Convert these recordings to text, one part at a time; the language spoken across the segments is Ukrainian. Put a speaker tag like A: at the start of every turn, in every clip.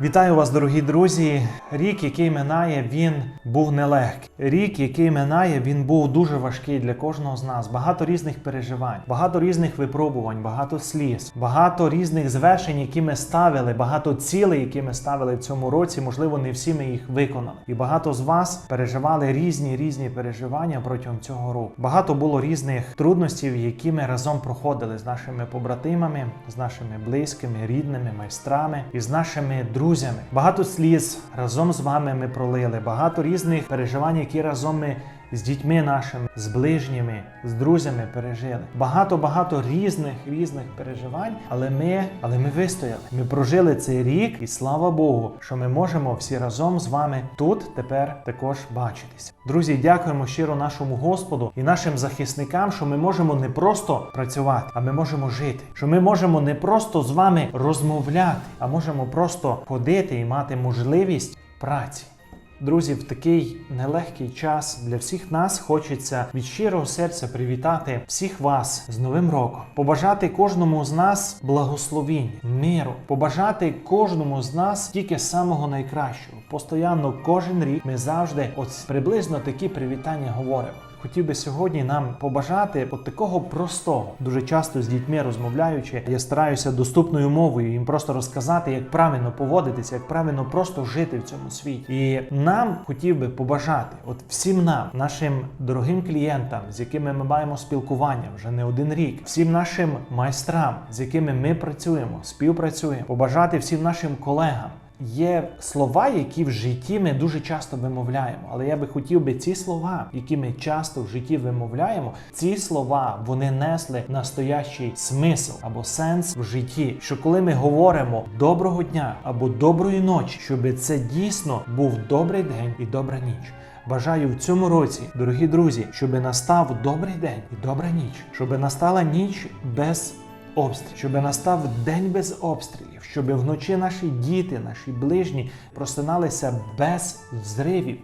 A: Вітаю вас, дорогі друзі. Рік, який минає, він був нелегкий. Рік, який минає, він був дуже важкий для кожного з нас. Багато різних переживань, багато різних випробувань, багато сліз, багато різних звершень, які ми ставили, багато цілей, які ми ставили в цьому році. Можливо, не всі ми їх виконали. І багато з вас переживали різні різні переживання протягом цього року. Багато було різних трудностей, які ми разом проходили з нашими побратимами, з нашими близькими, рідними, майстрами і з нашими друзями. Багато сліз разом з вами ми пролили, багато різних переживань, які разом ми з дітьми нашими, з ближніми, з друзями пережили. Багато багато різних різних переживань, але ми, але ми вистояли. Ми прожили цей рік, і слава Богу, що ми можемо всі разом з вами тут тепер також бачитися. Друзі, дякуємо щиро нашому Господу і нашим захисникам, що ми можемо не просто працювати, а ми можемо жити. Що ми можемо не просто з вами розмовляти, а можемо просто ходити і мати можливість праці. Друзі, в такий нелегкий час для всіх нас хочеться від щирого серця привітати всіх вас з Новим роком, побажати кожному з нас благословінь, миру, побажати кожному з нас тільки самого найкращого. Постоянно кожен рік ми завжди от приблизно такі привітання говоримо. Хотів би сьогодні нам побажати от такого простого. Дуже часто з дітьми розмовляючи, я стараюся доступною мовою їм просто розказати, як правильно поводитися, як правильно просто жити в цьому світі. І нам хотів би побажати, от всім нам, нашим дорогим клієнтам, з якими ми маємо спілкування вже не один рік, всім нашим майстрам, з якими ми працюємо, співпрацюємо, побажати всім нашим колегам. Є слова, які в житті ми дуже часто вимовляємо, але я би хотів би ці слова, які ми часто в житті вимовляємо, ці слова вони несли настоящий смисл або сенс в житті. Що коли ми говоримо доброго дня або доброї ночі, щоб це дійсно був добрий день і добра ніч. Бажаю в цьому році, дорогі друзі, щоб настав добрий день і добра ніч, щоб настала ніч без обстрілів, щоб настав день без обстрілів, щоб вночі наші діти, наші ближні просиналися без взривів.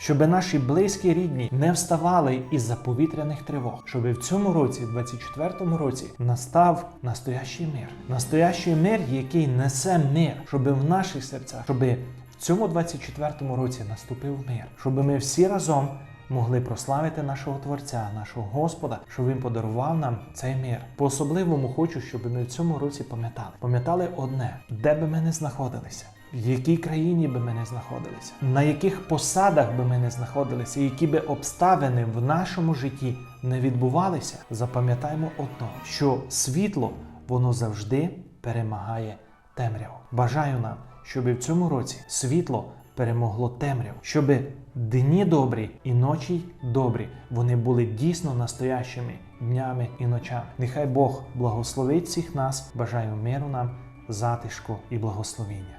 A: Щоб наші близькі рідні не вставали із-за повітряних тривог, щоб в цьому році, в 24-му році, настав настоящий мир. Настоящий мир, який несе мир, щоб в наших серцях, щоб в цьому 24-му році наступив мир, щоб ми всі разом могли прославити нашого Творця, нашого Господа, що Він подарував нам цей мир. По особливому хочу, щоб ми в цьому році пам'ятали. Пам'ятали одне, де би ми не знаходилися. В якій країні би ми не знаходилися, на яких посадах би ми не знаходилися, які би обставини в нашому житті не відбувалися, запам'ятаємо одно, що світло воно завжди перемагає темряву. Бажаю нам, щоб в цьому році світло перемогло темряву, щоб дні добрі і ночі добрі вони були дійсно настоящими днями і ночами. Нехай Бог благословить всіх нас. Бажаю миру нам, затишку і благословіння.